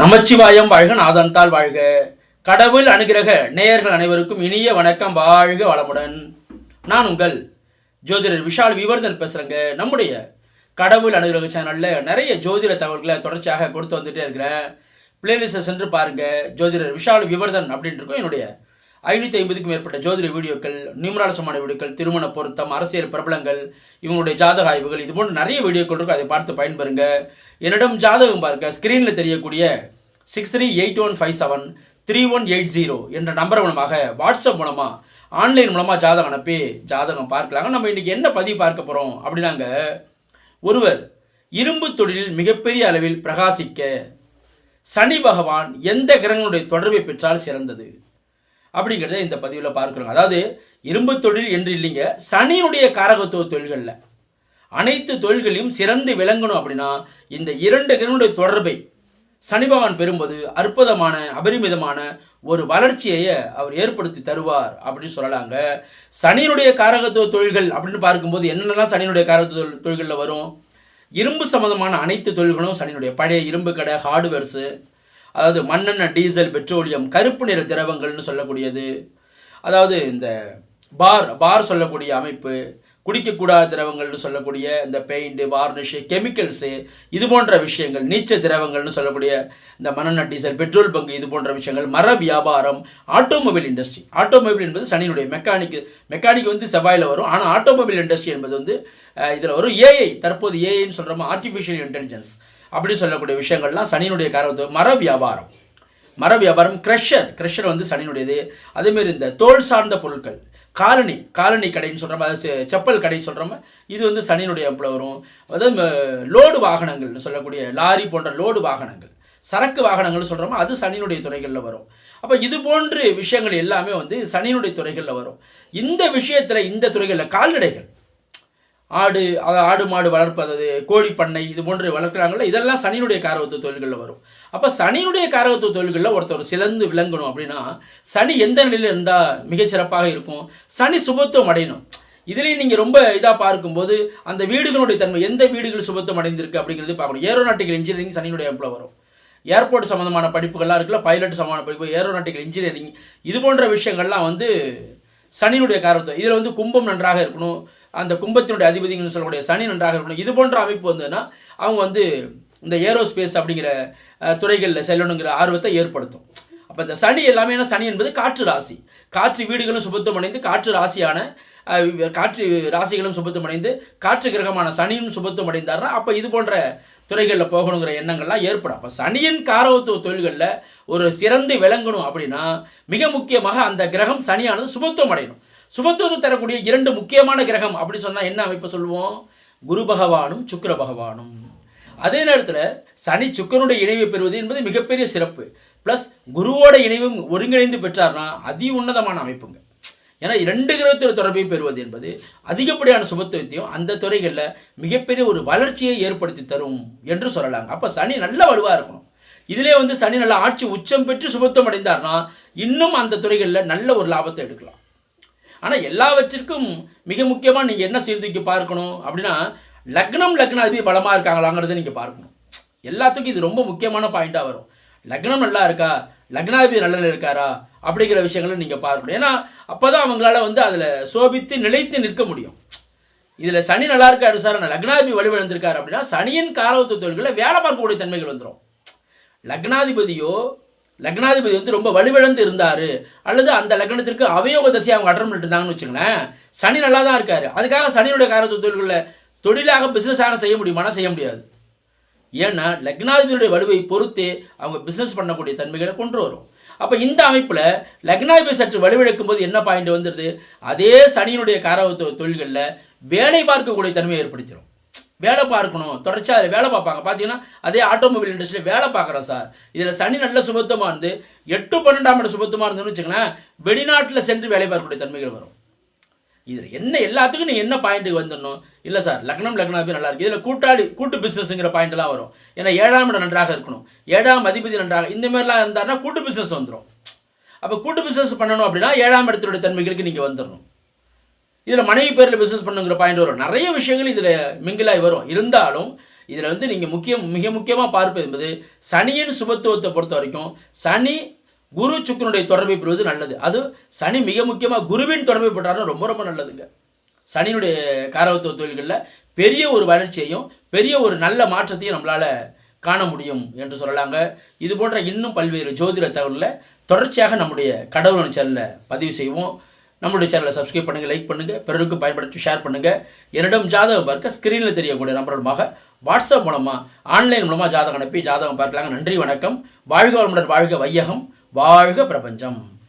நமச்சிவாயம் வாழ்க நாதந்தால் வாழ்க. கடவுள் அனுகிரக நேயர்கள் அனைவருக்கும் இனிய வணக்கம் வாழ்க வளமுடன். நான் உங்கள் ஜோதிடர் விஷால் விவர்தன் பேசுகிறேங்க நம்முடைய கடவுள் அனுகிரக சேனலில் நிறைய ஜோதிட தகவல்களை தொடர்ச்சியாக கொடுத்து வந்துட்டே இருக்கிறேன். பிளேலிஸ்ட்டை சென்று பாருங்கள் ஜோதிடர் விஷால் விவர்தன் அப்படின்ட்டு இருக்கும். என்னுடைய ஐநூற்றி ஐம்பதுக்கும் மேற்பட்ட ஜோதிட வீடியோக்கள் நியூமராலசமான வீடியோக்கள் திருமண பொருத்தம் அரசியல் பிரபலங்கள் இவங்களுடைய ஜாதக ஆய்வுகள் இது போன்ற நிறைய வீடியோக்கள் இருக்கும் அதை பார்த்து பயன்பெறுங்க. என்னிடம் ஜாதகம் பார்க்க ஸ்க்ரீனில் தெரியக்கூடிய six three eight one five seven three one eight zero என்ற நம்பர் மூலமாக வாட்ஸ்அப் மூலமாக ஆன்லைன் மூலமாக ஜாதகம் அனுப்பி ஜாதகம் பார்க்கலாங்க நம்ம இன்றைக்கி என்ன பதிவு பார்க்க போகிறோம் அப்படின்னாங்க ஒருவர் இரும்பு தொழிலில் மிகப்பெரிய அளவில் பிரகாசிக்க சனி பகவான் எந்த கிரகங்களுடைய தொடர்பை பெற்றால் சிறந்தது? அப்படிங்கிறத இந்த பதிவில் பார்க்குறோங்க. அதாவது இரும்பு தொழில் என்று இல்லைங்க சனியினுடைய காரகத்துவ தொழில்களில். அனைத்து தொழில்களையும் சிறந்து விளங்கணும் அப்படின்னா இந்த இரண்டு கிரகனுடைய தொடர்பை சனி பகவான் பெறும்போது அற்புதமான அபரிமிதமான ஒரு வளர்ச்சியை அவர் ஏற்படுத்தி தருவார் அப்படின்னு சொல்லலாங்க. சனியினுடைய காரகத்துவ தொழில்கள் அப்படின்னு பார்க்கும்போது என்னென்னலாம் சனியினுடைய காரகத்துவ தொழில்களில் வரும்? இரும்பு சம்பந்தமான அனைத்து தொழில்களும் சனியினுடைய பழைய இரும்பு கடை ஹார்ட்வேர்ஸு அதாவது மண்ணெண்ணெய் டீசல் பெட்ரோலியம் கருப்பு நிற திரவங்கள்னு சொல்லக்கூடியது. அதாவது இந்த பார் பார் சொல்லக்கூடிய அமைப்பு குடிக்கக்கூடாத திரவங்கள்னு சொல்லக்கூடிய இந்த பெயிண்ட்டு வார்னிஷு கெமிக்கல்ஸு இது போன்ற விஷயங்கள் நீச்ச திரவங்கள்னு சொல்லக்கூடிய இந்த மண்ணெண்ணெய் டீசல் பெட்ரோல் பங்கு இது போன்ற விஷயங்கள் மர வியாபாரம் ஆட்டோமொபைல் இண்டஸ்ட்ரி ஆட்டோமொபைல் என்பது சனியினுடைய மெக்கானிக் மெக்கானிக் வந்து செவ்வாயில் வரும். ஆனால் ஆட்டோமொபைல் இண்டஸ்ட்ரி என்பது வந்து இதில் வரும் ஏஐ தற்போது ஏஐன்னு சொல்கிறோமா ஆர்டிஃபிஷியல் இன்டெலிஜென்ஸ் அப்படின்னு சொல்லக்கூடிய விஷயங்கள்லாம் சனியினுடைய காரணத்து மர வியாபாரம். மர வியாபாரம் க்ரஷர் க்ரஷர் வந்து சனியினுடையது. அதேமாரி இந்த தோல் சார்ந்த பொருட்கள். காலனி காலனி கடைன்னு சொல்கிறோம் அதாவது செப்பல் கடைன்னு சொல்கிறோம் இது வந்து சனியினுடைய எம்பில் வரும். அதாவது லோடு வாகனங்கள்னு சொல்லக்கூடிய லாரி போன்ற லோடு வாகனங்கள். சரக்கு வாகனங்கள்னு சொல்கிறோமோ அது சனியினுடைய துறைகளில் வரும். அப்போ இது போன்ற விஷயங்கள் எல்லாமே வந்து சனியினுடைய துறைகளில் வரும். இந்த விஷயத்தில் இந்த துறைகளில் கால்நடைகள். ஆடு ஆடு மாடு வளர்ப்பது கோழி பண்ணை இது போன்று வளர்க்குறாங்கள இதெல்லாம் சனியினுடைய காரகத்துவ தொழில்களில் வரும். அப்போ சனியினுடைய காரவத்து தொழில்களில் ஒருத்தர் சிறந்து விளங்கணும் அப்படின்னா சனி எந்த நிலையில் இருந்தால் மிகச்சிறப்பாக இருக்கும்? சனி சுபத்துவம் அடையணும். இதுலேயும் நீங்கள் ரொம்ப இதாக பார்க்கும்போது அந்த வீடுகளுடைய தன்மை எந்த வீடுகள் சுபத்துவம் அடைந்திருக்கு அப்படிங்கிறது பார்க்கணும். ஏரோநாட்டிக்கல் இன்ஜினியரிங் சனியினுடைய அமைப்பில் வரும். ஏர்போர்ட் சம்மந்தமான படிப்புகள்லாம் இருக்குல்ல பைலட் சம்மந்தமான படிப்பு ஏரோநாட்டிக்கல் இன்ஜினியரிங் இது போன்ற விஷயங்கள்லாம் வந்து சனியினுடைய காரணத்தை இதில் வந்து கும்பம் நன்றாக இருக்கணும். அந்த கும்பத்தினுடைய அதிபதிகள்னு சொல்லக்கூடிய சனி நன்றாக இருக்கணும். இது போன்ற அமைப்பு வந்ததுன்னா அவங்க வந்து இந்த ஏரோஸ்பேஸ் அப்படிங்கிற துறைகளில் செல்லணுங்கிற ஆர்வத்தை ஏற்படுத்தும். அப்போ இந்த சனி எல்லாமே என்ன? சனி என்பது காற்று ராசி. காற்று வீடுகளும் சுபத்துவம் அடைந்து காற்று ராசியான காற்று ராசிகளும் சுபத்துவம் அடைந்து காற்று கிரகமான சனியும் சுபத்துவம் அடைந்தார்னா அப்போ இது போன்ற துறைகளில் போகணுங்கிற எண்ணங்கள்லாம் ஏற்படும். அப்போ சனியின் காரவத்துவ தொழில்களில் ஒரு சிறந்து விளங்கணும் அப்படின்னா மிக முக்கியமாக அந்த கிரகம் சனியானது சுபத்துவம் அடையணும். சுபத்துவத்தை தரக்கூடிய இரண்டு முக்கியமான கிரகம் அப்படி சொன்னால் என்ன அமைப்பு சொல்லுவோம்? குரு பகவானும் சுக்கர பகவானும். அதே நேரத்தில் சனி சுக்கரனுடைய இணைவை பெறுவது என்பது மிகப்பெரிய சிறப்பு. ப்ளஸ் குருவோட இணைவும் ஒருங்கிணைந்து பெற்றார்னா அதி உன்னதமான அமைப்புங்க. ஏன்னா இரண்டு கிரகத்தோட தொடர்பையும் பெறுவது என்பது அதிகப்படியான சுபத்துவத்தையும் அந்த துறைகளில் மிகப்பெரிய ஒரு வளர்ச்சியை ஏற்படுத்தி தரும் என்று சொல்லலாங்க. அப்போ சனி நல்ல வலுவாக இருக்கணும். இதிலே வந்து சனி நல்ல ஆட்சி உச்சம் பெற்று சுபத்துவம் அடைந்தார்னா இன்னும் அந்த துறைகளில் நல்ல ஒரு லாபத்தை எடுக்கலாம். ஆனால் எல்லாவற்றிற்கும் மிக முக்கியமாக நீங்கள் என்ன சீர்தூக்கி பார்க்கணும் அப்படின்னா லக்னம் லக்னாதிபதி பலமாக இருக்காங்களாங்கிறத நீங்கள் பார்க்கணும். எல்லாத்துக்கும் இது ரொம்ப முக்கியமான பாயிண்ட்டாக வரும். லக்னம் நல்லா இருக்கா? லக்னாதிபதி நல்ல இருக்காரா? அப்படிங்கிற விஷயங்களை நீங்கள் பார்க்கணும். ஏன்னா அப்போ தான் அவங்களால வந்து அதில் சோபித்து நிலைத்து நிற்க முடியும். இதில் சனி நல்லா இருக்காரு சார். ஆனால் லக்னாதிபதி வலுவிழந்திருக்காரு அப்படின்னா சனியின் காரவத்துவ தொழில்களை வேலை பார்க்கக்கூடிய தன்மைகள் வந்துடும் லக்னாதிபதியோ லக்னாதிபதி வந்து ரொம்ப வலுவிழந்து இருந்தார் அல்லது அந்த லக்னத்திற்கு அவயோக தசையை அவங்க அட்டம் பண்ணிட்டு இருந்தாங்கன்னு வச்சுங்களேன் சனி நல்லா தான் இருக்காரு. அதுக்காக சனியுடைய காரத்துவ தொழில்களில் தொழிலாக பிஸ்னஸாக செய்ய முடியுமானா செய்ய முடியாது. ஏன்னா லக்னாதிபதியுடைய வலுவை பொறுத்தே அவங்க பிஸ்னஸ் பண்ணக்கூடிய தன்மைகளை கொண்டு வரும். அப்போ இந்த அமைப்பில் லக்னாதிபதி சற்று வலுவிழக்கும் போது என்ன பாயிண்ட் வந்துடுது அதே சனியினுடைய காரவத்துவ தொழில்களில் வேலை பார்க்கக்கூடிய தன்மையை ஏற்படுத்திடும் வேலை பார்க்கணும் தொடர்ச்சியாக அதில் வேலை பார்ப்பாங்க. பார்த்தீங்கன்னா அதே ஆட்டோமொபைல் இண்டஸ்ட்ரியில் வேலை பார்க்குறோம் சார். இதில் சனி நல்ல சுபத்தமாக இருந்து எட்டு பன்னெண்டாம் இடம் சுபத்தமாக இருந்துன்னு வச்சுக்கோங்களேன் வெளிநாட்டில் சென்று வேலை பார்க்கக்கூடிய தன்மைகள் வரும். இதில் என்ன எல்லாத்துக்கும் நீங்கள் என்ன பாயிண்ட்டுக்கு வந்துடணும்? இல்லை சார் லக்னம் லக்னாபி நல்லா இருக்கு. இதில் கூட்டாளி கூட்டு பிஸ்னஸ்ங்கிற பாயிண்ட்லாம் வரும். ஏன்னா ஏழாம் இடம் நன்றாக இருக்கணும். ஏழாம் அதிபதி நன்றாக இந்த மாதிரிலாம் இருந்தாருன்னா கூட்டு பிஸ்னஸ் வந்துடும் அப்போ கூட்டு பிஸ்னஸ் பண்ணணும் அப்படின்னா ஏழாம் இடத்துடைய தன்மைகளுக்கு நீங்கள் வந்துடணும். இதில் மனைவி பேரில் பிஸ்னஸ் பண்ணுங்கிற பாயிண்ட் வரும். நிறைய விஷயங்கள் இதில் மிங்கிலாகி வரும். இருந்தாலும் இதில் வந்து நீங்கள் முக்கியம் மிக முக்கியமாக பார்ப்பது என்பது சனியின் சுபத்துவத்தை பொறுத்த வரைக்கும் சனி குரு சுக்கரனுடைய தொடர்பை பெறுவது நல்லது. அது சனி மிக முக்கியமாக குருவின் தொடர்பை பெற்றாலும் ரொம்ப ரொம்ப நல்லதுங்க. சனியினுடைய காரவத்துவ தொழில்களில் பெரிய ஒரு வளர்ச்சியையும் பெரிய ஒரு நல்ல மாற்றத்தையும் நம்மளால் காண முடியும் என்று சொல்லலாங்க. இது போன்ற இன்னும் பல்வேறு ஜோதிட தகவலில் தொடர்ச்சியாக நம்முடைய கடவுள் சேனலில் பதிவு செய்வோம். நம்மளுடைய சேனலை சப்ஸ்கிரைப் பண்ணுங்கள் லைக் பண்ணுங்கள் பிறருக்கு பயன்படுத்தி ஷேர் பண்ணுங்கள் என்னிடம் ஜாதகம் பார்க்க ஸ்க்ரீனில் தெரியக்கூடிய நம்பருமாக வாட்ஸ்அப் மூலமாக ஆன்லைன் மூலமாக ஜாதகம் அனுப்பி ஜாதகம் பார்க்கலாங்க. நன்றி வணக்கம். வாழ்க வளமுடன் வாழ்க வையகம். வாழ்க பிரபஞ்சம்.